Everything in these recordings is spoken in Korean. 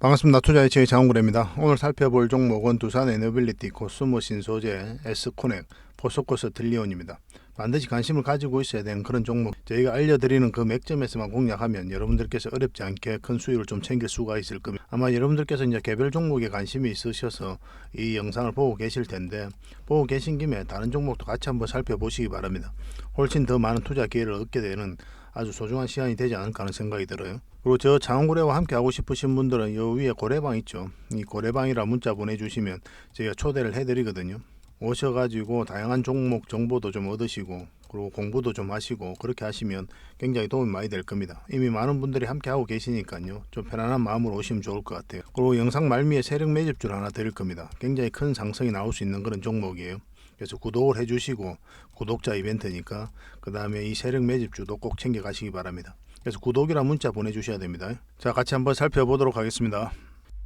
반갑습니다. 투자이체의 장훈구입니다. 오늘 살펴볼 종목은 두산 에너빌리티, 코스모 신 소재, 에스코넥, 포소코스 딜리온입니다. 반드시 관심을 가지고 있어야 되는 그런 종목. 저희가 알려드리는 그 맥점에서만 공략하면 여러분들께서 어렵지 않게 큰 수익을 좀 챙길 수가 있을 겁니다. 아마 여러분들께서 이제 개별 종목에 관심이 있으셔서 이 영상을 보고 계실 텐데 보고 계신 김에 다른 종목도 같이 한번 살펴보시기 바랍니다. 훨씬 더 많은 투자 기회를 얻게 되는 아주 소중한 시간이 되지 않을까 하는 생각이 들어요. 그리고 저 장원고래와 함께 하고 싶으신 분들은 요 위에 고래방 있죠. 이 고래방이라 문자 보내주시면 저희가 초대를 해드리거든요. 오셔가지고 다양한 종목 정보도 좀 얻으시고 그리고 공부도 좀 하시고 그렇게 하시면 굉장히 도움이 많이 될 겁니다. 이미 많은 분들이 함께 하고 계시니까요. 좀 편안한 마음으로 오시면 좋을 것 같아요. 그리고 영상 말미에 세력 매집줄 하나 드릴 겁니다. 굉장히 큰 상승이 나올 수 있는 그런 종목이에요. 그래서 구독을 해주시고 구독자 이벤트니까 그 다음에 이 세력 매집주도 꼭 챙겨 가시기 바랍니다. 그래서 구독이라 문자 보내주셔야 됩니다. 자 같이 한번 살펴보도록 하겠습니다.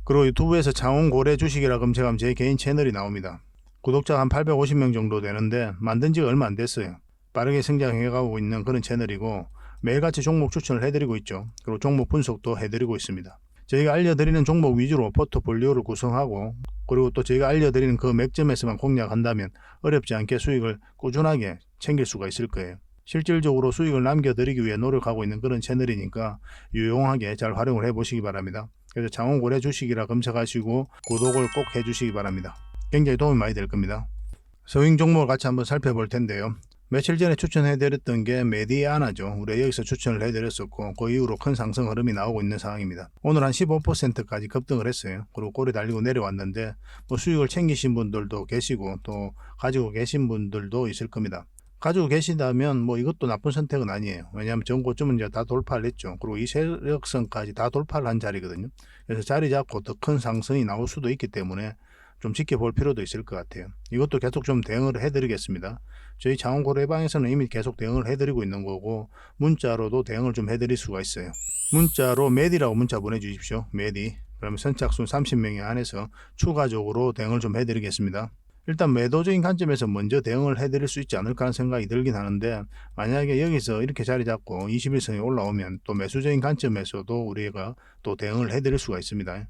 그리고 유튜브에서 장원 고래 주식이라 검색하면 제 개인 채널이 나옵니다. 구독자가 한 850명 정도 되는데 만든 지가 얼마 안 됐어요. 빠르게 성장해가고 있는 그런 채널이고 매일같이 종목 추천을 해드리고 있죠. 그리고 종목 분석도 해드리고 있습니다. 저희가 알려드리는 종목 위주로 포트폴리오를 구성하고 그리고 또 저희가 알려드리는 그 맥점에서만 공략한다면 어렵지 않게 수익을 꾸준하게 챙길 수가 있을 거예요. 실질적으로 수익을 남겨드리기 위해 노력하고 있는 그런 채널이니까 유용하게 잘 활용을 해보시기 바랍니다. 그래서 장원고래 주식이라 검색하시고 구독을 꼭 해주시기 바랍니다. 굉장히 도움이 많이 될 겁니다. 서윙 종목을 같이 한번 살펴볼 텐데요. 며칠 전에 추천해드렸던 게 메디아나죠. 우리 여기서 추천을 해드렸었고 그 이후로 큰 상승 흐름이 나오고 있는 상황입니다. 오늘 한 15%까지 급등을 했어요. 그리고 꼬리 달리고 내려왔는데 뭐 수익을 챙기신 분들도 계시고 또 가지고 계신 분들도 있을 겁니다. 가지고 계신다면 뭐 이것도 나쁜 선택은 아니에요. 왜냐하면 전고점은 이제 다 돌파를 했죠. 그리고 이 세력선까지 다 돌파를 한 자리거든요. 그래서 자리 잡고 더 큰 상승이 나올 수도 있기 때문에 좀 지켜볼 필요도 있을 것 같아요. 이것도 계속 좀 대응을 해드리겠습니다. 저희 장원고래방에서는 이미 계속 대응을 해드리고 있는 거고 문자로도 대응을 좀 해드릴 수가 있어요. 문자로 메디라고 문자 보내주십시오. 메디. 그러면 선착순 30명에 한해서 추가적으로 대응을 좀 해드리겠습니다. 일단 매도적인 관점에서 먼저 대응을 해드릴 수 있지 않을까 하는 생각이 들긴 하는데 만약에 여기서 이렇게 자리 잡고 21선이 올라오면 또 매수적인 관점에서도 우리가 또 대응을 해드릴 수가 있습니다.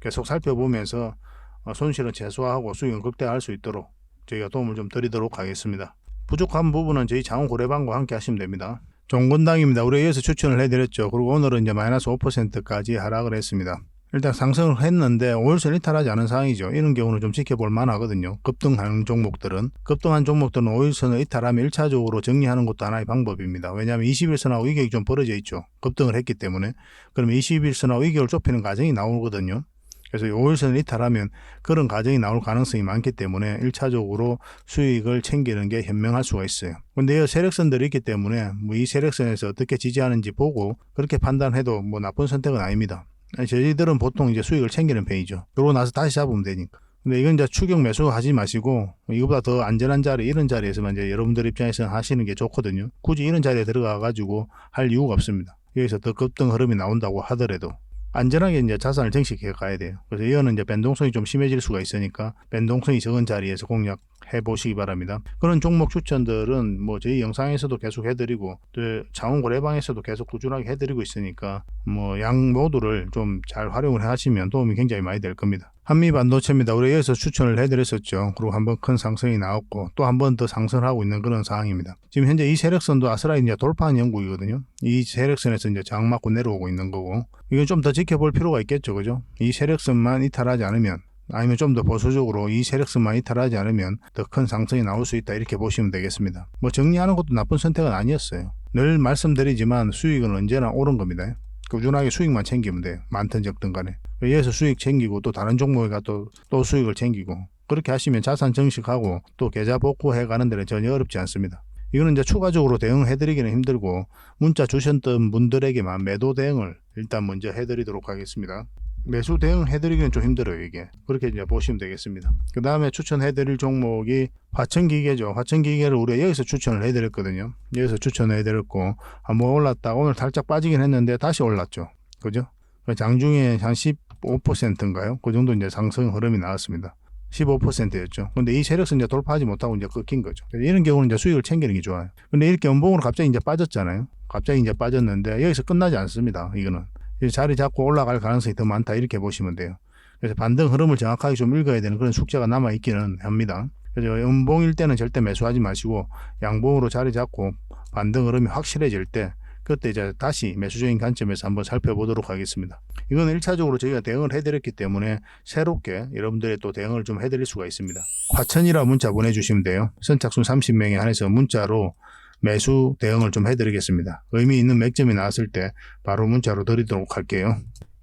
계속 살펴보면서 어, 손실은 최소화하고 수익은 극대화할 수 있도록 저희가 도움을 좀 드리도록 하겠습니다. 부족한 부분은 저희 장원 고래방과 함께 하시면 됩니다. 종건당입니다. 우리 여기서 추천을 해드렸죠. 그리고 오늘은 이제 마이너스 5%까지 하락을 했습니다. 일단 상승을 했는데 5일선 이탈하지 않은 상황이죠. 이런 경우는 좀 지켜볼 만하거든요. 급등하는 종목들은. 급등한 종목들은 5일선을 이탈하면 1차적으로 정리하는 것도 하나의 방법입니다. 왜냐하면 21선하고 이격이 좀 벌어져 있죠. 급등을 했기 때문에. 그러면 21선하고 이격을 좁히는 과정이 나오거든요. 그래서 5일선을 이탈하면 그런 과정이 나올 가능성이 많기 때문에 1차적으로 수익을 챙기는 게 현명할 수가 있어요. 근데 이 세력선들이 있기 때문에 뭐 이 세력선에서 어떻게 지지하는지 보고 그렇게 판단해도 뭐 나쁜 선택은 아닙니다. 저희들은 보통 이제 수익을 챙기는 편이죠. 그러고 나서 다시 잡으면 되니까. 근데 이건 이제 추격 매수 하지 마시고 이거보다 더 안전한 자리 이런 자리에서만 이제 여러분들 입장에서는 하시는 게 좋거든요. 굳이 이런 자리에 들어가 가지고 할 이유가 없습니다. 여기서 더 급등 흐름이 나온다고 하더라도 안전하게 이제 자산을 정식해 가야 돼요. 그래서 이거는 이제 변동성이 좀 심해질 수가 있으니까 변동성이 적은 자리에서 공략 해 보시기 바랍니다. 그런 종목 추천들은 뭐 저희 영상에서도 계속 해드리고 또 장원고래방에서도 계속 꾸준하게 해드리고 있으니까 뭐 양 모두를 좀 잘 활용을 하시면 도움이 굉장히 많이 될 겁니다. 한미 반도체입니다. 우리 여기서 추천을 해드렸었죠. 그리고 한번 큰 상승이 나왔고 또 한 번 더 상승하고 있는 그런 상황입니다. 지금 현재 이 세력선도 아스라이 이제 돌파한 영국이거든요. 이 세력선에서 이제 장 맞고 내려오고 있는 거고 이건 좀 더 지켜볼 필요가 있겠죠, 그죠? 이 세력선만 이탈하지 않으면 아니면 좀 더 보수적으로 이 세력선만 이탈하지 않으면 더 큰 상승이 나올 수 있다 이렇게 보시면 되겠습니다. 뭐 정리하는 것도 나쁜 선택은 아니었어요. 늘 말씀드리지만 수익은 언제나 옳은 겁니다. 꾸준하게 수익만 챙기면 돼요. 많든 적든 간에. 여기서 수익 챙기고 또 다른 종목에 가또 또 수익을 챙기고 그렇게 하시면 자산 정식하고 또 계좌 복구해 가는 데는 전혀 어렵지 않습니다. 이거는 이제 추가적으로 대응해 드리기는 힘들고 문자 주셨던 분들에게만 매도 대응을 일단 먼저 해 드리도록 하겠습니다. 매수 대응 해 드리기는 좀 힘들어요 이게. 그렇게 이제 보시면 되겠습니다. 그 다음에 추천해 드릴 종목이 화천기계죠. 화천기계를 우리가 여기서 추천을 해 드렸거든요. 여기서 추천해 드렸고 한번 올랐다. 오늘 살짝 빠지긴 했는데 다시 올랐죠. 그죠? 장중에 한 15%인가요 그 정도 이제 상승 흐름이 나왔습니다 15%였죠. 근데 이 세력선 이제 돌파하지 못하고 이제 끊긴 거죠. 이런 경우는 이제 수익을 챙기는 게 좋아요. 근데 이렇게 연봉으로 갑자기 이제 빠졌잖아요. 갑자기 이제 빠졌는데 여기서 끝나지 않습니다. 이거는 자리 잡고 올라갈 가능성이 더 많다 이렇게 보시면 돼요. 그래서 반등 흐름을 정확하게 좀 읽어야 되는 그런 숙제가 남아 있기는 합니다. 그래서 음봉일 때는 절대 매수하지 마시고 양봉으로 자리 잡고 반등 흐름이 확실해질 때 그때 이제 다시 매수적인 관점에서 한번 살펴보도록 하겠습니다. 이건 1차적으로 저희가 대응을 해드렸기 때문에 새롭게 여러분들의 또 대응을 좀 해드릴 수가 있습니다. 과천이라 문자 보내주시면 돼요. 선착순 30명에 한해서 문자로 매수 대응을 좀 해드리겠습니다. 의미 있는 맥점이 나왔을 때 바로 문자로 드리도록 할게요.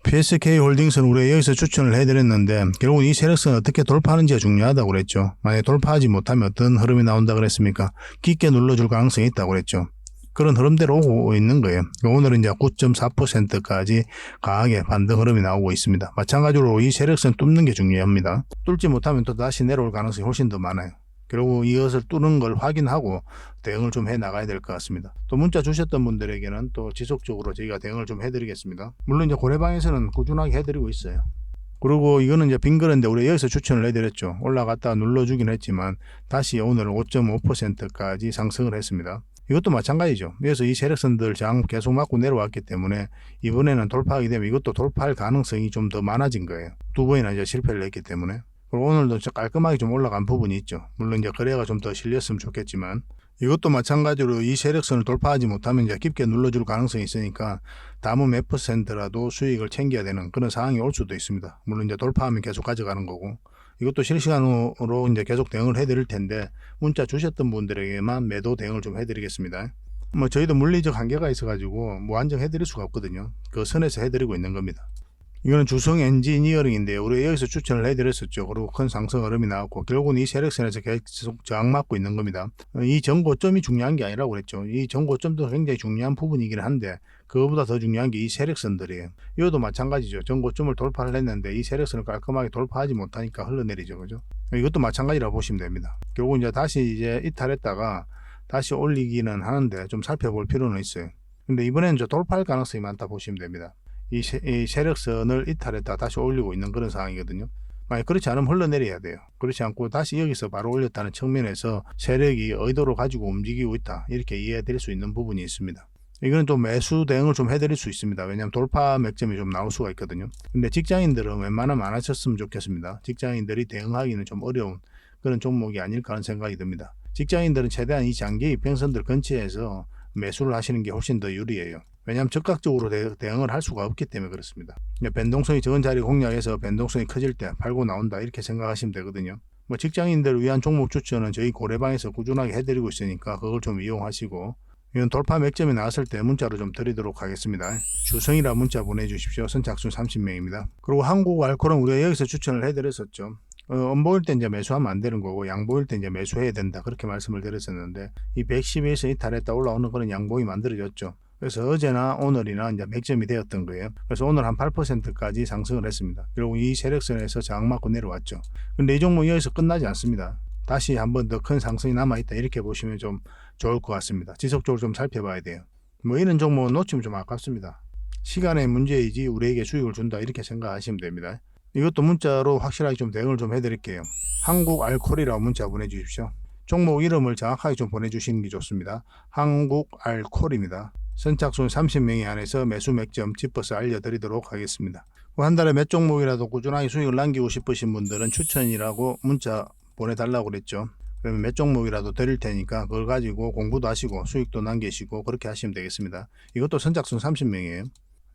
PSK 홀딩스는 우리가 여기서 추천을 해드렸는데 결국은 이 세력선을 어떻게 돌파하는지가 중요하다고 그랬죠. 만약에 돌파하지 못하면 어떤 흐름이 나온다 그랬습니까? 깊게 눌러줄 가능성이 있다고 그랬죠. 그런 흐름대로 오고 있는 거예요. 오늘은 이제 9.4%까지 강하게 반등 흐름이 나오고 있습니다. 마찬가지로 이 세력선 뚫는 게 중요합니다. 뚫지 못하면 또 다시 내려올 가능성이 훨씬 더 많아요. 그리고 이것을 뚫는 걸 확인하고 대응을 좀 해 나가야 될 것 같습니다. 또 문자 주셨던 분들에게는 또 지속적으로 저희가 대응을 좀 해드리겠습니다. 물론 이제 고래방에서는 꾸준하게 해드리고 있어요. 그리고 이거는 이제 빈거래인데 우리 여기서 추천을 해드렸죠. 올라갔다 눌러주긴 했지만 다시 오늘 5.5%까지 상승을 했습니다. 이것도 마찬가지죠. 그래서 이 세력선들 장 계속 맞고 내려왔기 때문에 이번에는 돌파하게 되면 이것도 돌파할 가능성이 좀 더 많아진 거예요. 두 번이나 이제 실패를 했기 때문에. 그리고 오늘도 좀 깔끔하게 좀 올라간 부분이 있죠. 물론 이제 거래가 좀 더 실렸으면 좋겠지만 이것도 마찬가지로 이 세력선을 돌파하지 못하면 이제 깊게 눌러줄 가능성이 있으니까 다음 몇 퍼센트라도 수익을 챙겨야 되는 그런 상황이 올 수도 있습니다. 물론 이제 돌파하면 계속 가져가는 거고 이것도 실시간으로 이제 계속 대응을 해드릴 텐데 문자 주셨던 분들에게만 매도 대응을 좀 해드리겠습니다. 뭐 저희도 물리적 한계가 있어가지고 무한정 해드릴 수가 없거든요. 그 선에서 해드리고 있는 겁니다. 이거는 주성 엔지니어링인데요. 우리 여기서 추천을 해드렸었죠. 그리고 큰 상승 흐름이 나왔고 결국은 이 세력선에서 계속 저항받고 있는 겁니다. 이 전고점이 중요한 게 아니라고 그랬죠. 이 전고점도 굉장히 중요한 부분이긴 한데 그거보다 더 중요한 게 이 세력선들이에요. 이것도 마찬가지죠. 전고점을 돌파를 했는데 이 세력선을 깔끔하게 돌파하지 못하니까 흘러내리죠. 그죠? 이것도 마찬가지라고 보시면 됩니다. 결국 이제 다시 이제 이탈했다가 다시 올리기는 하는데 좀 살펴볼 필요는 있어요. 근데 이번에는 저 돌파할 가능성이 많다 보시면 됩니다. 이, 세, 이 세력선을 이탈했다 다시 올리고 있는 그런 상황이거든요. 만약 그렇지 않으면 흘러내려야 돼요. 그렇지 않고 다시 여기서 바로 올렸다는 측면에서 세력이 의도를 가지고 움직이고 있다. 이렇게 이해될 수 있는 부분이 있습니다. 이거는 좀 매수 대응을 좀 해드릴 수 있습니다. 왜냐하면 돌파 맥점이 좀 나올 수가 있거든요. 근데 직장인들은 웬만하면 안 하셨으면 좋겠습니다. 직장인들이 대응하기는 좀 어려운 그런 종목이 아닐까 하는 생각이 듭니다. 직장인들은 최대한 이 장기 이평선들 근처에서 매수를 하시는 게 훨씬 더 유리해요. 왜냐하면 적극적으로 대, 대응을 할 수가 없기 때문에 그렇습니다. 변동성이 적은 자리 공략해서 변동성이 커질 때 팔고 나온다 이렇게 생각하시면 되거든요. 뭐 직장인들을 위한 종목 추천은 저희 고래방에서 꾸준하게 해드리고 있으니까 그걸 좀 이용하시고 이건 돌파 맥점이 나왔을 때 문자로 좀 드리도록 하겠습니다. 주성이라 문자 보내주십시오. 선착순 30명입니다. 그리고 한국 알코올은 우리가 여기서 추천을 해드렸었죠. 어, 엄보일 때 이제 매수하면 안 되는 거고 양보일 때 이제 매수해야 된다 그렇게 말씀을 드렸었는데 이 110에서 이탈했다 올라오는 그런 양봉이 만들어졌죠. 그래서 어제나 오늘이나 이제 맥점이 되었던 거예요. 그래서 오늘 한 8%까지 상승을 했습니다. 결국 이 세력선에서 장 맞고 내려왔죠. 근데 이 종목이 여기서 끝나지 않습니다. 다시 한 번 더 큰 상승이 남아있다 이렇게 보시면 좀 좋을 것 같습니다. 지속적으로 좀 살펴봐야 돼요. 뭐 이런 종목은 놓치면 좀 아깝습니다. 시간의 문제이지 우리에게 수익을 준다 이렇게 생각하시면 됩니다. 이것도 문자로 확실하게 좀 대응을 좀 해드릴게요. 한국 알콜이라고 문자 보내주십시오. 종목 이름을 정확하게 좀 보내주시는 게 좋습니다. 한국 알콜입니다. 선착순 30명이 안에서 매수 맥점 짚어서 알려드리도록 하겠습니다. 한 달에 몇 종목이라도 꾸준하게 수익을 남기고 싶으신 분들은 추천이라고 문자 보내달라고 그랬죠. 그러면 몇 종목이라도 드릴 테니까 그걸 가지고 공부도 하시고 수익도 남기시고 그렇게 하시면 되겠습니다. 이것도 선착순 30명이에요.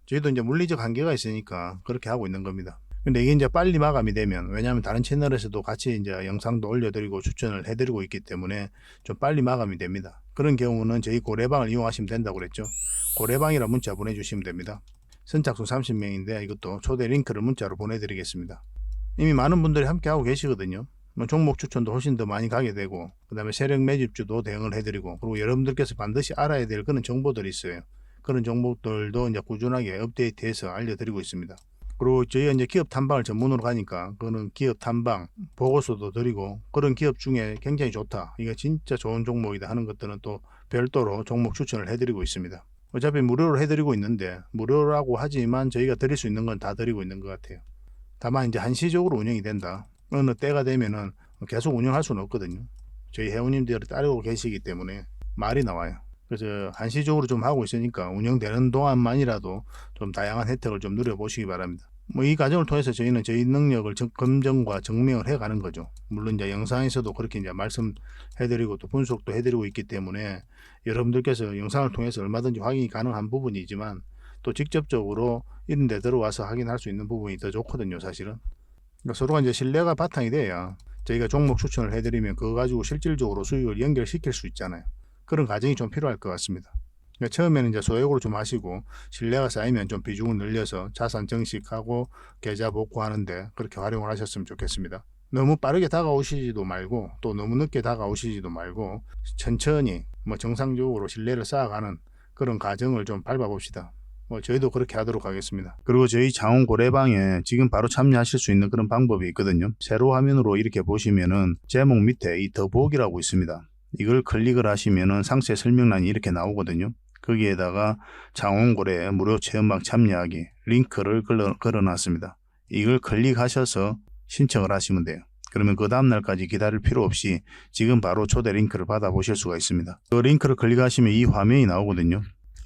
저희도 이제 물리적 한계가 있으니까 그렇게 하고 있는 겁니다. 근데 이게 이제 빨리 마감이 되면 왜냐하면 다른 채널에서도 같이 이제 영상도 올려드리고 추천을 해드리고 있기 때문에 좀 빨리 마감이 됩니다. 그런 경우는 저희 고래방을 이용하시면 된다고 그랬죠. 고래방이라 문자 보내주시면 됩니다. 선착순 30명인데 이것도 초대 링크를 문자로 보내드리겠습니다. 이미 많은 분들이 함께 하고 계시거든요. 뭐 종목 추천도 훨씬 더 많이 가게 되고 그 다음에 세력 매집주도 대응을 해드리고 그리고 여러분들께서 반드시 알아야 될 그런 정보들이 있어요. 그런 정보들도 이제 꾸준하게 업데이트해서 알려드리고 있습니다. 그리고 저희가 이제 기업 탐방을 전문으로 가니까 그거는 기업 탐방 보고서도 드리고 그런 기업 중에 굉장히 좋다. 이게 진짜 좋은 종목이다 하는 것들은 또 별도로 종목 추천을 해드리고 있습니다. 어차피 무료로 해드리고 있는데 무료라고 하지만 저희가 드릴 수 있는 건 다 드리고 있는 것 같아요. 다만 이제 한시적으로 운영이 된다. 어느 때가 되면은 계속 운영할 수는 없거든요. 저희 회원님들이 따르고 계시기 때문에 말이 나와요. 그래서 한시적으로 좀 하고 있으니까 운영되는 동안만이라도 좀 다양한 혜택을 좀 누려보시기 바랍니다. 뭐 이 과정을 통해서 저희는 저희 능력을 정- 검증과 증명을 해가는 거죠. 물론 이제 영상에서도 그렇게 이제 말씀해드리고 또 분석도 해드리고 있기 때문에 여러분들께서 영상을 통해서 얼마든지 확인이 가능한 부분이지만 또 직접적으로 이런 데 들어와서 확인할 수 있는 부분이 더 좋거든요, 사실은. 그러니까 서로가 이제 신뢰가 바탕이 돼야 저희가 종목 추천을 해드리면 그거 가지고 실질적으로 수익을 연결시킬 수 있잖아요. 그런 과정이 좀 필요할 것 같습니다. 그러니까 처음에는 이제 소액으로 좀 하시고 신뢰가 쌓이면 좀 비중을 늘려서 자산 증식하고 계좌 복구하는데 그렇게 활용을 하셨으면 좋겠습니다. 너무 빠르게 다가오시지도 말고 또 너무 늦게 다가오시지도 말고 천천히 뭐 정상적으로 신뢰를 쌓아가는 그런 과정을 좀 밟아봅시다. 뭐 저희도 그렇게 하도록 하겠습니다. 그리고 저희 장원 고래방에 지금 바로 참여하실 수 있는 그런 방법이 있거든요. 세로 화면으로 이렇게 보시면은 제목 밑에 이 더보기라고 있습니다. 이걸 클릭을 하시면은 상세 설명란이 이렇게 나오거든요. 거기에다가 장원고래 무료 체험방 참여하기 링크를 걸어, 걸어놨습니다. 이걸 클릭하셔서 신청을 하시면 돼요. 그러면 그 다음날까지 기다릴 필요 없이 지금 바로 초대 링크를 받아보실 수가 있습니다. 그 링크를 클릭하시면 이 화면이 나오거든요.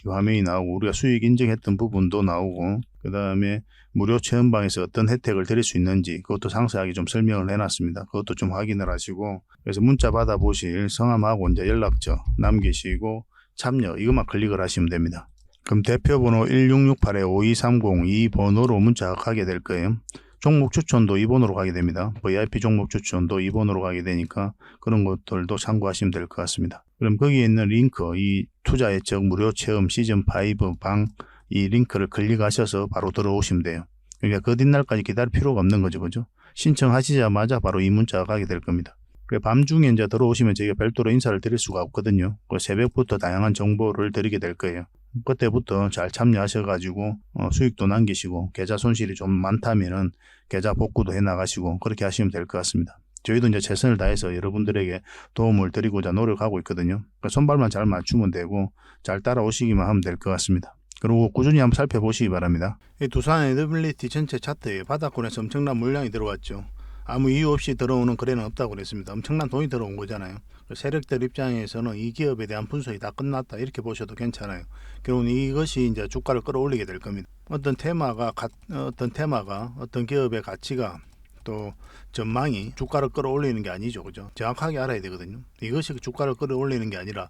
이 화면이 나오고 우리가 수익 인증했던 부분도 나오고 그 다음에 무료 체험방에서 어떤 혜택을 드릴 수 있는지 그것도 상세하게 좀 설명을 해놨습니다. 그것도 좀 확인을 하시고 그래서 문자 받아보실 성함하고 이제 연락처 남기시고 참여 이것만 클릭을 하시면 됩니다. 그럼 대표번호 1668-5230이 번호로 문자가 가게 될 거예요. 종목 추천도 이 번호로 가게 됩니다. VIP 종목 추천도 이 번호로 가게 되니까 그런 것들도 참고하시면 될 것 같습니다. 그럼 거기에 있는 링크, 이 투자 예측 무료 체험 시즌 5방 이 링크를 클릭하셔서 바로 들어오시면 돼요. 그러니까 그 뒷날까지 기다릴 필요가 없는 거죠, 그죠? 신청하시자마자 바로 이 문자가 가게 될 겁니다. 그 밤중에 이제 들어오시면 저희가 별도로 인사를 드릴 수가 없거든요. 그 새벽부터 다양한 정보를 드리게 될 거예요. 그때부터 잘 참여하셔가지고 어, 수익도 남기시고 계좌 손실이 좀 많다면은 계좌 복구도 해 나가시고 그렇게 하시면 될 것 같습니다. 저희도 이제 최선을 다해서 여러분들에게 도움을 드리고자 노력하고 있거든요. 그러니까 손발만 잘 맞추면 되고 잘 따라오시기만 하면 될 것 같습니다. 그리고 꾸준히 한번 살펴보시기 바랍니다. 이 두산 에너빌리티 전체 차트에 바닥권에서 엄청난 물량이 들어왔죠. 아무 이유 없이 들어오는 거래는 없다고 그랬습니다. 엄청난 돈이 들어온 거잖아요. 세력들 입장에서는 이 기업에 대한 분석이 다 끝났다 이렇게 보셔도 괜찮아요. 결국은 이것이 이제 주가를 끌어올리게 될 겁니다. 어떤 테마가 가- 어떤 테마가 어떤 기업의 가치가 또 전망이 주가를 끌어올리는 게 아니죠, 그죠? 정확하게 알아야 되거든요. 이것이 주가를 끌어올리는 게 아니라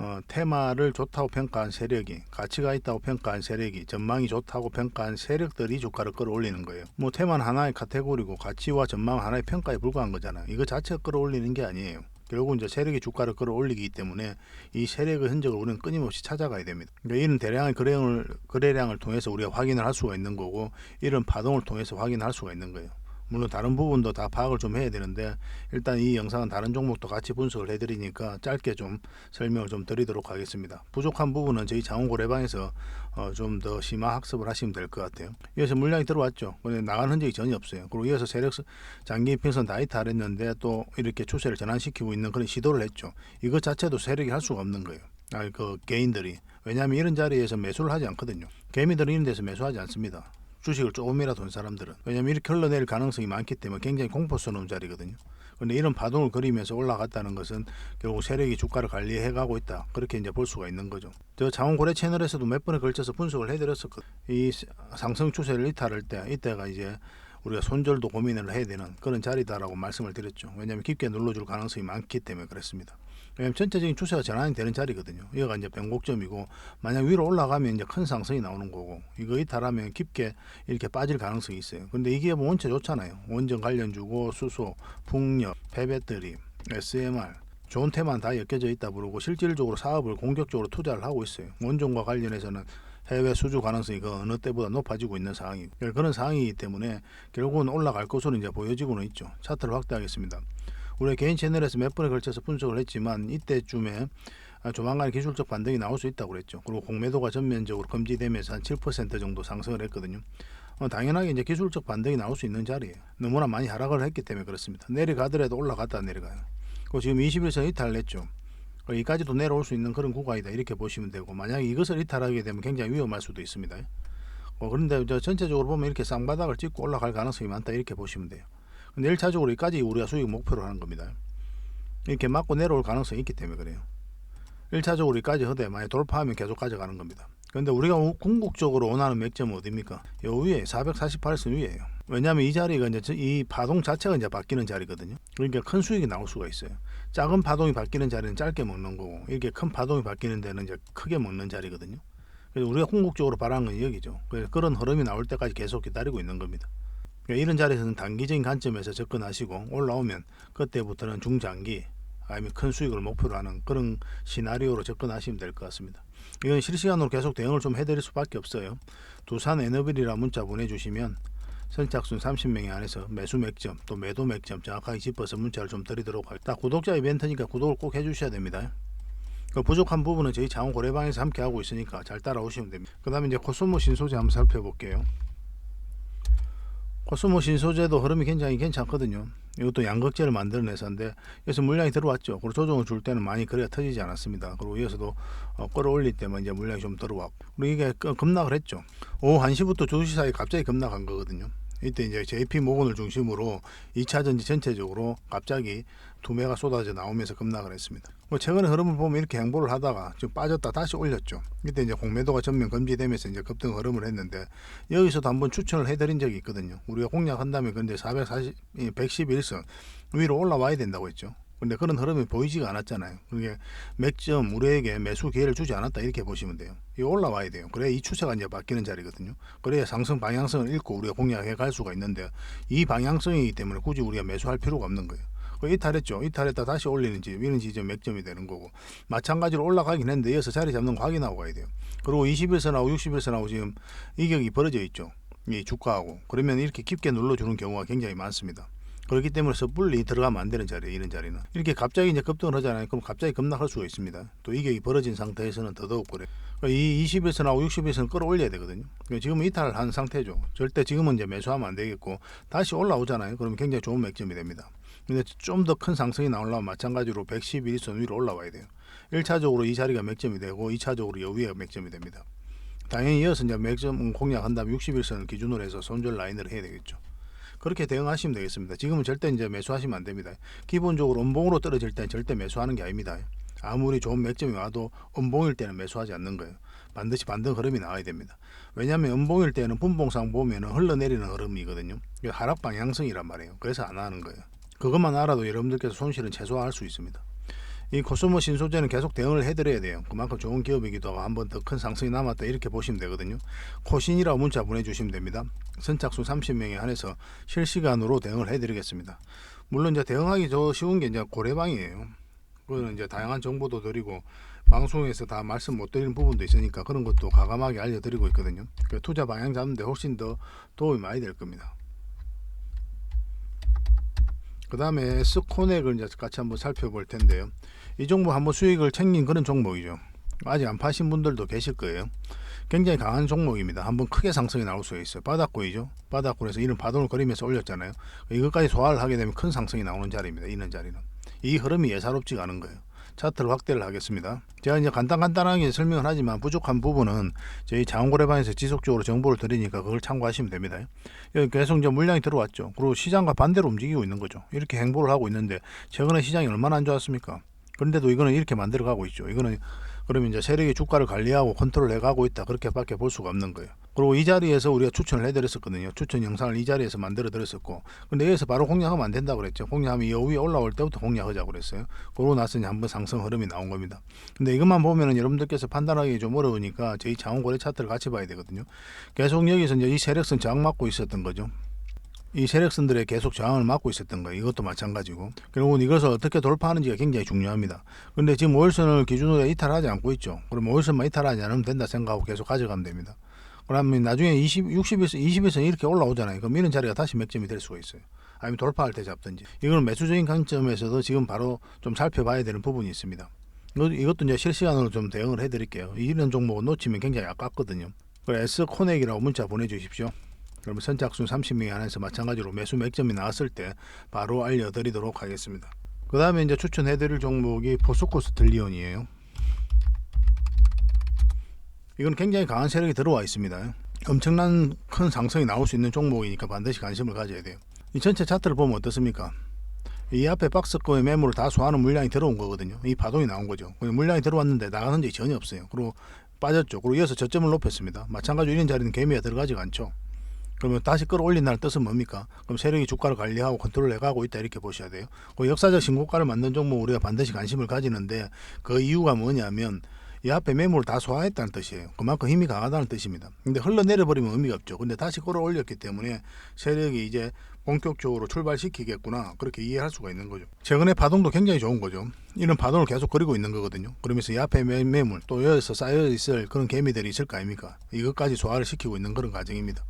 어, 테마를 좋다고 평가한 세력이 가치가 있다고 평가한 세력이 전망이 좋다고 평가한 세력들이 주가를 끌어올리는 거예요. 뭐 테마는 하나의 카테고리고 가치와 전망은 하나의 평가에 불과한 거잖아요. 이거 자체가 끌어올리는 게 아니에요. 결국 이제 세력이 주가를 끌어올리기 때문에 이 세력의 흔적을 우리는 끊임없이 찾아가야 됩니다. 그러니까 이런 대량의 거래량을 거래량을 통해서 우리가 확인을 할 수가 있는 거고 이런 파동을 통해서 확인할 수가 있는 거예요. 물론 다른 부분도 다 파악을 좀 해야 되는데 일단 이 영상은 다른 종목도 같이 분석을 해드리니까 짧게 좀 설명을 좀 드리도록 하겠습니다. 부족한 부분은 저희 장원고래방에서 어, 좀 더 심화 학습을 하시면 될 것 같아요. 이어서 물량이 들어왔죠. 근데 나간 흔적이 전혀 없어요. 그리고 이어서 세력 장기 평선 다 이탈했는데 또 이렇게 추세를 전환시키고 있는 그런 시도를 했죠. 이것 자체도 세력이 할 수가 없는 거예요. 아, 그 개인들이 왜냐하면 이런 자리에서 매수를 하지 않거든요. 개미들은 이런 데서 매수하지 않습니다. 주식을 조금이라도 한 사람들은 왜냐하면 이렇게 흘러내릴 가능성이 많기 때문에 굉장히 공포스러운 자리거든요. 근데 이런 파동을 그리면서 올라갔다는 것은 결국 세력이 주가를 관리해 가고 있다. 그렇게 이제 볼 수가 있는 거죠. 저 장원고래 채널에서도 몇 번에 걸쳐서 분석을 해드렸었거든요. 이 상승 추세를 이탈할 때 이때가 이제 우리가 손절도 고민을 해야 되는 그런 자리다라고 말씀을 드렸죠. 왜냐하면 깊게 눌러줄 가능성이 많기 때문에 그렇습니다. 왜냐하면 전체적인 추세가 전환이 되는 자리거든요. 여기가 이제 변곡점이고 만약 위로 올라가면 이제 큰 상승이 나오는 거고 이거 이탈하면 깊게 이렇게 빠질 가능성이 있어요. 근데 이게 뭐 원체 좋잖아요. 원전 관련주고 수소, 풍력, 폐배터리, SMR 좋은 테만 다 엮여져 있다 부르고 실질적으로 사업을 공격적으로 투자를 하고 있어요. 원전과 관련해서는 해외 수주 가능성이 그 어느 때보다 높아지고 있는 상황이고 그런 상황이기 때문에 결국은 올라갈 것으로 이제 보여지고는 있죠. 차트를 확대하겠습니다. 우리 개인 채널에서 몇 번에 걸쳐서 분석을 했지만 이때쯤에 아, 조만간 기술적 반등이 나올 수 있다고 그랬죠. 그리고 공매도가 전면적으로 금지되면서 한 7% 정도 상승을 했거든요. 어, 당연하게 이제 기술적 반등이 나올 수 있는 자리예요. 너무나 많이 하락을 했기 때문에 그렇습니다. 내려가더라도 올라갔다 내려가요. 그 지금 21선 이탈을 했죠. 어, 이까지도 내려올 수 있는 그런 구간이다 이렇게 보시면 되고 만약 이것을 이탈하게 되면 굉장히 위험할 수도 있습니다. 어, 그런데 저 전체적으로 보면 이렇게 쌍바닥을 찍고 올라갈 가능성이 많다 이렇게 보시면 돼요. 근데 1차적으로 여기까지 우리가 수익 목표로 하는 겁니다. 이렇게 맞고 내려올 가능성이 있기 때문에 그래요. 1차적으로 이까지 허대 만약 돌파하면 계속 가져가는 겁니다. 근데 우리가 우- 궁극적으로 원하는 맥점은 어디입니까? 요 위에 448선 위에요. 왜냐하면 이 자리가 이제 저- 이 파동 자체가 이제 바뀌는 자리거든요. 그러니까 큰 수익이 나올 수가 있어요. 작은 파동이 바뀌는 자리는 짧게 먹는 거고 이렇게 큰 파동이 바뀌는 데는 이제 크게 먹는 자리거든요. 그래서 우리가 궁극적으로 바라는 건 여기죠. 그래서 그런 흐름이 나올 때까지 계속 기다리고 있는 겁니다. 그러니까 이런 자리에서는 단기적인 관점에서 접근하시고 올라오면 그때부터는 중장기 아니면 큰 수익을 목표로 하는 그런 시나리오로 접근하시면 될 것 같습니다. 이건 실시간으로 계속 대응을 좀 해드릴 수밖에 없어요. 두산 에너빌이라 문자 보내주시면 선착순 30명이 안에서 매수 맥점 또 매도 맥점 정확하게 짚어서 문자를 좀 드리도록 할게요. 구독자 이벤트니까 구독을 꼭 해주셔야 됩니다. 그 부족한 부분은 저희 장원 고래방에서 함께 하고 있으니까 잘 따라오시면 됩니다. 그 다음에 이제 코스모 신소재 한번 살펴볼게요. 코스모 신 소재도 흐름이 굉장히 괜찮거든요. 이것도 양극재를 만들어내서인데 여기서 물량이 들어왔죠. 그리고 조정을 줄 때는 많이 거래가 터지지 않았습니다. 그리고 이어서도 어, 끌어올릴 때만 이제 물량이 좀 들어왔고 그리고 이게 그- 급락을 했죠. 오후 1시부터 2시 사이 갑자기 급락한 거거든요. 이때 이제 JP 모건을 중심으로 2차 전지 전체적으로 갑자기 두 매가 쏟아져 나오면서 급락을 했습니다. 뭐 최근에 흐름을 보면 이렇게 행보를 하다가 좀 빠졌다 다시 올렸죠. 이때 이제 공매도가 전면 금지되면서 이제 급등 흐름을 했는데 여기서도 한번 추천을 해드린 적이 있거든요. 우리가 공략한다면 근데 440, 111선 위로 올라와야 된다고 했죠. 근데 그런 흐름이 보이지가 않았잖아요. 그게 맥점 우리에게 매수 기회를 주지 않았다 이렇게 보시면 돼요. 이 올라와야 돼요. 그래야 이 추세가 이제 바뀌는 자리거든요. 그래야 상승 방향성을 읽고 우리가 공략해 갈 수가 있는데 이 방향성이기 때문에 굳이 우리가 매수할 필요가 없는 거예요. 그 이탈했죠. 이탈했다 다시 올리는지 위는 지점 맥점이 되는 거고 마찬가지로 올라가긴 했는데 이어서 자리 잡는 거 확인하고 가야 돼요. 그리고 21선하고 61선하고 지금 이격이 벌어져 있죠. 이 주가하고 그러면 이렇게 깊게 눌러주는 경우가 굉장히 많습니다. 그렇기 때문에 섣불리 들어가면 안 되는 자리에 이런 자리는 이렇게 갑자기 이제 급등을 하잖아요. 그럼 갑자기 급락할 수가 있습니다. 또 이격이 벌어진 상태에서는 더더욱 그래. 그러니까 이 21선하고 61선 끌어올려야 되거든요. 그러니까 지금은 이탈을 한 상태죠. 절대 지금은 이제 매수하면 안 되겠고 다시 올라오잖아요. 그러면 굉장히 좋은 맥점이 됩니다. 근데 좀 더 큰 상승이 나오려면 마찬가지로 111선 위로 올라와야 돼요. 1차적으로 이 자리가 맥점이 되고 2차적으로 여 위에 맥점이 됩니다. 당연히 이어서 이제 맥점 공략한 다음에 61선을 기준으로 해서 손절 라인을 해야 되겠죠. 그렇게 대응하시면 되겠습니다. 지금은 절대 이제 매수하시면 안 됩니다. 기본적으로 음봉으로 떨어질 때는 절대 매수하는 게 아닙니다. 아무리 좋은 맥점이 와도 음봉일 때는 매수하지 않는 거예요. 반드시 반등 흐름이 나와야 됩니다. 왜냐하면 음봉일 때는 분봉상 보면 흘러내리는 흐름이거든요. 하락 방향성이란 말이에요. 그래서 안 하는 거예요. 그것만 알아도 여러분들께서 손실은 최소화할 수 있습니다. 이 코스모 신소재는 계속 대응을 해드려야 돼요. 그만큼 좋은 기업이기도 하고 한 번 더 큰 상승이 남았다 이렇게 보시면 되거든요. 코신이라고 문자 보내주시면 됩니다. 선착순 30명에 한해서 실시간으로 대응을 해드리겠습니다. 물론 이제 대응하기 더 쉬운 게 이제 고래방이에요. 그거는 이제 다양한 정보도 드리고 방송에서 다 말씀 못 드리는 부분도 있으니까 그런 것도 가감하게 알려드리고 있거든요. 그 투자 방향 잡는데 훨씬 더 도움이 많이 될 겁니다. 그 다음에 스코넥을 이제 같이 한번 살펴볼 텐데요. 이 종목 한번 수익을 챙긴 그런 종목이죠. 아직 안 파신 분들도 계실 거예요. 굉장히 강한 종목입니다. 한번 크게 상승이 나올 수가 있어요. 바닥고이죠. 바닥고에서 이런 바닥을 거리면서 올렸잖아요. 이것까지 소화를 하게 되면 큰 상승이 나오는 자리입니다. 이런 자리는. 이 흐름이 예사롭지가 않은 거예요. 차트를 확대를 하겠습니다. 제가 이제 간단간단하게 설명을 하지만 부족한 부분은 저희 장고래방에서 지속적으로 정보를 드리니까 그걸 참고하시면 됩니다. 여기 계속 이제 물량이 들어왔죠. 그리고 시장과 반대로 움직이고 있는 거죠. 이렇게 행보를 하고 있는데 최근에 시장이 얼마나 안 좋았습니까? 그런데도 이거는 이렇게 만들어 가고 있죠. 이거는 그러면 이제 세력이 주가를 관리하고 컨트롤 해 가고 있다 그렇게밖에 볼 수가 없는 거예요. 그리고 이 자리에서 우리가 추천을 해드렸었거든요. 추천 영상을 이 자리에서 만들어 드렸었고, 근데 여기서 바로 공략하면 안 된다고 그랬죠. 공략하면 이 위에 올라올 때부터 공략하자고 그랬어요. 그러고 나서 이제 한번 상승 흐름이 나온 겁니다. 근데 이것만 보면은 여러분들께서 판단하기 좀 어려우니까 저희 장원고래 차트를 같이 봐야 되거든요. 계속 여기서 이제 이 세력선 저항 맞고 있었던 거죠. 이 세력선들의 계속 저항을 막고 있었던 거예요. 이것도 마찬가지고. 결국은 이것을 어떻게 돌파하는지가 굉장히 중요합니다. 근데 지금 5일선을 기준으로 이탈하지 않고 있죠. 그럼 5일선만 이탈하지 않으면 된다 생각하고 계속 가져가면 됩니다. 그러면 나중에 20, 60일선, 20일선 이렇게 올라오잖아요. 그럼 이런 자리가 다시 맥점이 될 수가 있어요. 아니면 돌파할 때 잡든지. 이거는 매수적인 관점에서도 지금 바로 좀 살펴봐야 되는 부분이 있습니다. 이것- 이것도 이제 실시간으로 좀 대응을 해드릴게요. 이런 종목은 놓치면 굉장히 아깝거든요. 그래 S 코넥이라고 문자 보내주십시오. 그러면 선착순 30명이 안에서 마찬가지로 매수 맥점이 나왔을 때 바로 알려드리도록 하겠습니다. 그 다음에 이제 추천해드릴 종목이 포스코스 들리온이에요. 이건 굉장히 강한 세력이 들어와 있습니다. 엄청난 큰 상승이 나올 수 있는 종목이니까 반드시 관심을 가져야 돼요. 이 전체 차트를 보면 어떻습니까? 이 앞에 박스권의 매물을 다 소화하는 물량이 들어온 거거든요. 이 파동이 나온 거죠. 물량이 들어왔는데 나가는 흔적이 전혀 없어요. 그리고 빠졌죠. 그리고 이어서 저점을 높였습니다. 마찬가지로 이런 자리는 개미가 들어가지가 않죠. 그러면 다시 끌어올린다는 뜻은 뭡니까? 그럼 세력이 주가를 관리하고 컨트롤 해 가고 있다 이렇게 보셔야 돼요. 그 역사적 신고가를 만든 종목 우리가 반드시 관심을 가지는데 그 이유가 뭐냐면 이 앞에 매물을 다 소화했다는 뜻이에요. 그만큼 힘이 강하다는 뜻입니다. 근데 흘러내려 버리면 의미가 없죠. 근데 다시 끌어올렸기 때문에 세력이 이제 본격적으로 출발시키겠구나 그렇게 이해할 수가 있는 거죠. 최근에 파동도 굉장히 좋은 거죠. 이런 파동을 계속 그리고 있는 거거든요. 그러면서 이 앞에 매, 매물 또 여기서 쌓여 있을 그런 개미들이 있을 거 아닙니까? 이것까지 소화를 시키고 있는 그런 과정입니다.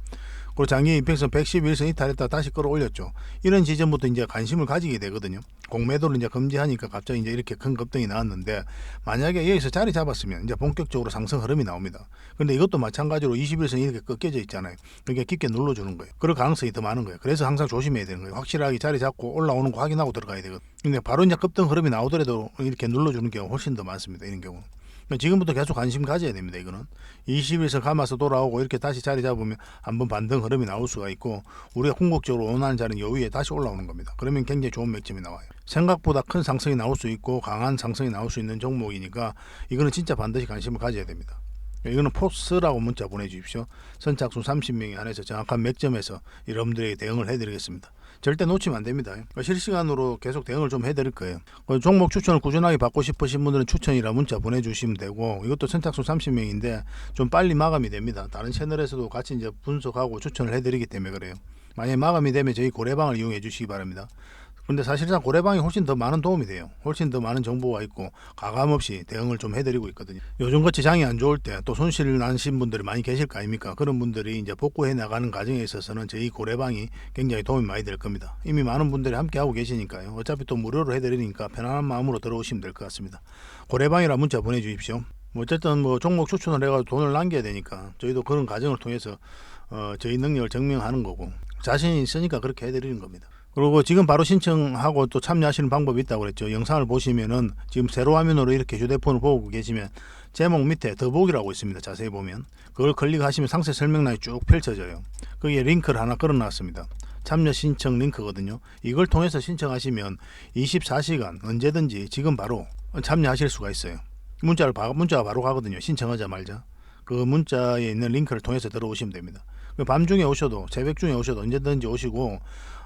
그리고 장기 이평선 111선 이 탈했다 다시 끌어올렸죠. 이런 지점부터 이제 관심을 가지게 되거든요. 공매도를 이제 금지하니까 갑자기 이제 이렇게 큰 급등이 나왔는데 만약에 여기서 자리 잡았으면 이제 본격적으로 상승 흐름이 나옵니다. 근데 이것도 마찬가지로 21선 이렇게 꺾여져 있잖아요. 그러니까 깊게 눌러주는 거예요. 그럴 가능성이 더 많은 거예요. 그래서 항상 조심해야 되는 거예요. 확실하게 자리 잡고 올라오는 거 확인하고 들어가야 되거든요. 근데 바로 이제 급등 흐름이 나오더라도 이렇게 눌러주는 경우 훨씬 더 많습니다. 이런 경우는. 지금부터 계속 관심 가져야 됩니다. 이거는 20일선 감아서 돌아오고 이렇게 다시 자리 잡으면 한번 반등 흐름이 나올 수가 있고 우리가 궁극적으로 원하는 자리는 여기에 다시 올라오는 겁니다. 그러면 굉장히 좋은 맥점이 나와요. 생각보다 큰 상승이 나올 수 있고 강한 상승이 나올 수 있는 종목이니까 이거는 진짜 반드시 관심을 가져야 됩니다. 이거는 포스라고 문자 보내주십시오. 선착순 30명이 안에서 정확한 맥점에서 여러분들에게 대응을 해드리겠습니다. 절대 놓치면 안 됩니다. 실시간으로 계속 대응을 좀 해드릴 거예요. 그 종목 추천을 꾸준하게 받고 싶으신 분들은 추천이라 문자 보내주시면 되고 이것도 선착순 30명인데 좀 빨리 마감이 됩니다. 다른 채널에서도 같이 이제 분석하고 추천을 해드리기 때문에 그래요. 만약에 마감이 되면 저희 고래방을 이용해 주시기 바랍니다. 근데 사실상 고래방이 훨씬 더 많은 도움이 돼요. 훨씬 더 많은 정보가 있고 가감 없이 대응을 좀 해드리고 있거든요. 요즘같이 장이 안 좋을 때 또 손실 나신 분들이 많이 계실 거 아닙니까? 그런 분들이 이제 복구해 나가는 과정에 있어서는 저희 고래방이 굉장히 도움이 많이 될 겁니다. 이미 많은 분들이 함께 하고 계시니까요. 어차피 또 무료로 해드리니까 편안한 마음으로 들어오시면 될 것 같습니다. 고래방이라 문자 보내주십시오. 뭐 어쨌든 뭐 종목 추천을 해가지고 돈을 남겨야 되니까 저희도 그런 과정을 통해서 어, 저희 능력을 증명하는 거고 자신이 있으니까 그렇게 해드리는 겁니다. 그리고 지금 바로 신청하고 또 참여하시는 방법이 있다고 그랬죠. 영상을 보시면은 지금 세로 화면으로 이렇게 휴대폰을 보고 계시면 제목 밑에 더보기라고 있습니다. 자세히 보면 그걸 클릭하시면 상세 설명란이 쭉 펼쳐져요. 거기에 링크를 하나 걸어놨습니다. 참여 신청 링크거든요. 이걸 통해서 신청하시면 24시간 언제든지 지금 바로 참여하실 수가 있어요. 문자를 바, 문자가 바로 가거든요. 신청하자 말자. 그 문자에 있는 링크를 통해서 들어오시면 됩니다. 그 밤중에 오셔도 새벽 중에 오셔도 언제든지 오시고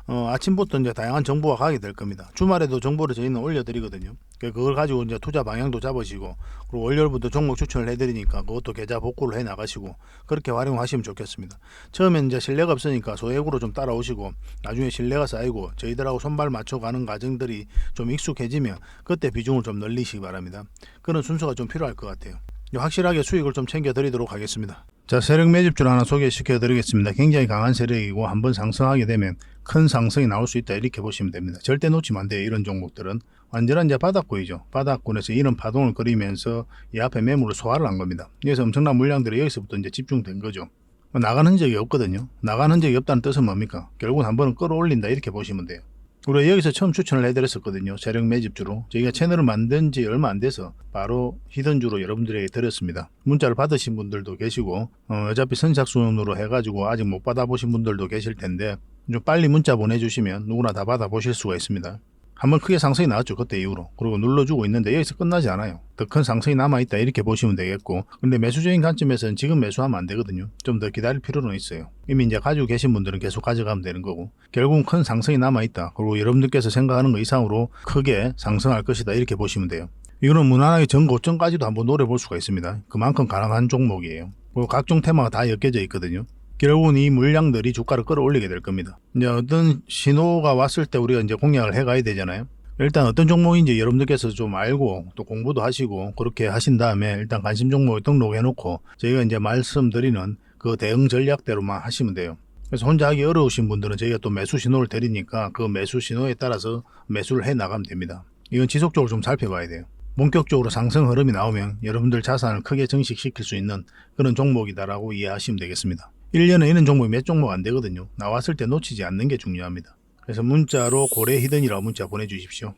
어, 아침부터 이제 다양한 정보가 가게 될 겁니다. 주말에도 정보를 저희는 올려드리거든요. 그- 그걸 가지고 이제 투자 방향도 잡으시고 그리고 월요일부터 종목 추천을 해드리니까 그것도 계좌 복구를 해 나가시고 그렇게 활용하시면 좋겠습니다. 처음엔 이제 신뢰가 없으니까 소액으로 좀 따라오시고 나중에 신뢰가 쌓이고 저희들하고 손발 맞춰가는 과정들이 좀 익숙해지면 그때 비중을 좀 늘리시기 바랍니다. 그런 순서가 좀 필요할 것 같아요. 확실하게 수익을 좀 챙겨드리도록 하겠습니다. 자, 세력 매집줄 하나 소개시켜 드리겠습니다. 굉장히 강한 세력이고 한번 상승하게 되면 큰 상승이 나올 수 있다 이렇게 보시면 됩니다. 절대 놓치면 안 돼요. 이런 종목들은 완전한 이제 바닥권이죠. 바닥권에서 이런 파동을 그리면서 이 앞에 매물을 소화를 한 겁니다. 여기서 엄청난 물량들이 여기서부터 이제 집중된 거죠. 나가는 흔적이 없거든요. 나가는 흔적이 없다는 뜻은 뭡니까? 결국 한 번은 끌어올린다 이렇게 보시면 돼요. 우리가 여기서 처음 추천을 해드렸었거든요. 세력 매집주로. 저희가 채널을 만든 지 얼마 안 돼서 바로 히든주로 여러분들에게 드렸습니다. 문자를 받으신 분들도 계시고, 어, 어차피 선착순으로 해가지고 아직 못 받아보신 분들도 계실 텐데, 좀 빨리 문자 보내주시면 누구나 다 받아보실 수가 있습니다. 한번 크게 상승이 나왔죠. 그때 이후로. 그리고 눌러주고 있는데 여기서 끝나지 않아요. 더 큰 상승이 남아있다 이렇게 보시면 되겠고 근데 매수적인 관점에서는 지금 매수하면 안 되거든요. 좀 더 기다릴 필요는 있어요. 이미 이제 가지고 계신 분들은 계속 가져가면 되는 거고 결국은 큰 상승이 남아있다. 그리고 여러분들께서 생각하는 것 이상으로 크게 상승할 것이다 이렇게 보시면 돼요. 이거는 무난하게 전고점까지도 한번 노려볼 수가 있습니다. 그만큼 가능한 종목이에요. 그리고 각종 테마가 다 엮여져 있거든요. 결국은 이 물량들이 주가를 끌어올리게 될 겁니다. 이제 어떤 신호가 왔을 때 우리가 이제 공략을 해가야 되잖아요. 일단 어떤 종목인지 여러분들께서 좀 알고 또 공부도 하시고 그렇게 하신 다음에 일단 관심 종목에 등록해 놓고 저희가 이제 말씀드리는 그 대응 전략대로만 하시면 돼요. 그래서 혼자 하기 어려우신 분들은 저희가 또 매수 신호를 드리니까 그 매수 신호에 따라서 매수를 해 나가면 됩니다. 이건 지속적으로 좀 살펴봐야 돼요. 본격적으로 상승 흐름이 나오면 여러분들 자산을 크게 증식시킬 수 있는 그런 종목이다라고 이해하시면 되겠습니다. 1년에 이런 종목이 몇 종목 안 되거든요. 나왔을 때 놓치지 않는 게 중요합니다. 그래서 문자로 고래 히든이라고 문자 보내주십시오.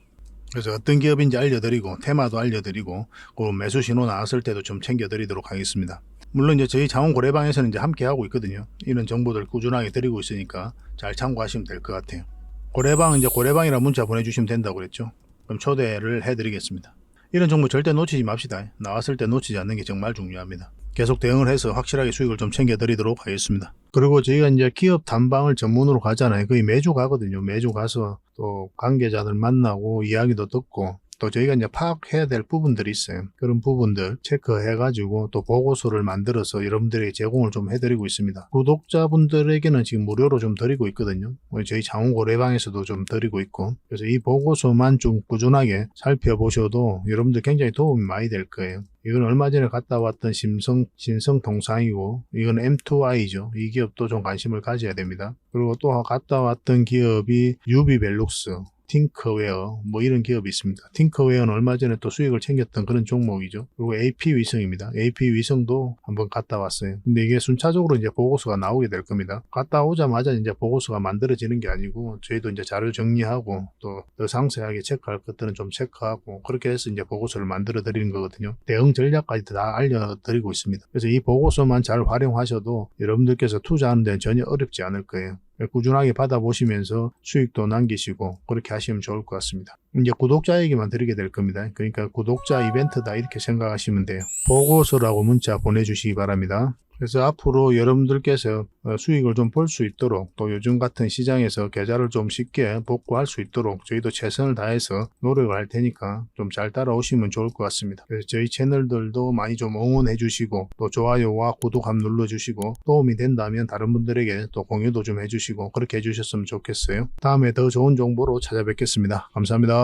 그래서 어떤 기업인지 알려드리고 테마도 알려드리고 그 매수 신호 나왔을 때도 좀 챙겨드리도록 하겠습니다. 물론 이제 저희 장원 고래방에서는 이제 함께 하고 있거든요. 이런 정보들 꾸준하게 드리고 있으니까 잘 참고하시면 될 것 같아요. 고래방 이제 고래방이라 문자 보내주시면 된다고 그랬죠. 그럼 초대를 해드리겠습니다. 이런 정보 절대 놓치지 맙시다. 나왔을 때 놓치지 않는 게 정말 중요합니다. 계속 대응을 해서 확실하게 수익을 좀 챙겨드리도록 하겠습니다. 그리고 저희가 이제 기업 단방을 전문으로 가잖아요. 거의 매주 가거든요. 매주 가서 또 관계자들 만나고 이야기도 듣고 또 저희가 이제 파악해야 될 부분들이 있어요. 그런 부분들 체크해가지고 또 보고서를 만들어서 여러분들에게 제공을 좀 해드리고 있습니다. 구독자분들에게는 지금 무료로 좀 드리고 있거든요. 저희 장원고래방에서도 좀 드리고 있고 그래서 이 보고서만 좀 꾸준하게 살펴보셔도 여러분들 굉장히 도움이 많이 될 거예요. 이건 얼마 전에 갔다 왔던 심성, 신성 동상이고, 이건 M2I죠. 이 기업도 좀 관심을 가져야 됩니다. 그리고 또 갔다 왔던 기업이 유비벨룩스, 팅커웨어, 뭐 이런 기업이 있습니다. 팅커웨어는 얼마 전에 또 수익을 챙겼던 그런 종목이죠. 그리고 AP 위성입니다. AP 위성도 한번 갔다 왔어요. 근데 이게 순차적으로 이제 보고서가 나오게 될 겁니다. 갔다 오자마자 이제 보고서가 만들어지는 게 아니고, 저희도 이제 자료 정리하고, 또 더 상세하게 체크할 것들은 좀 체크하고, 그렇게 해서 이제 보고서를 만들어 드리는 거거든요. 대응 전략까지 다 알려드리고 있습니다. 그래서 이 보고서만 잘 활용하셔도 여러분들께서 투자하는 데는 전혀 어렵지 않을 거예요. 꾸준하게 받아보시면서 수익도 남기시고 그렇게 하시면 좋을 것 같습니다. 이제 구독자에게만 드리게 될 겁니다. 그러니까 구독자 이벤트다 이렇게 생각하시면 돼요. 보고서라고 문자 보내주시기 바랍니다. 그래서 앞으로 여러분들께서 어, 수익을 좀 볼 수 있도록 또 요즘 같은 시장에서 계좌를 좀 쉽게 복구할 수 있도록 저희도 최선을 다해서 노력을 할 테니까 좀 잘 따라오시면 좋을 것 같습니다. 그래서 저희 채널들도 많이 좀 응원해 주시고 또 좋아요와 구독 함 눌러 주시고 도움이 된다면 다른 분들에게 또 공유도 좀 해주시고 그렇게 해주셨으면 좋겠어요. 다음에 더 좋은 정보로 찾아뵙겠습니다. 감사합니다.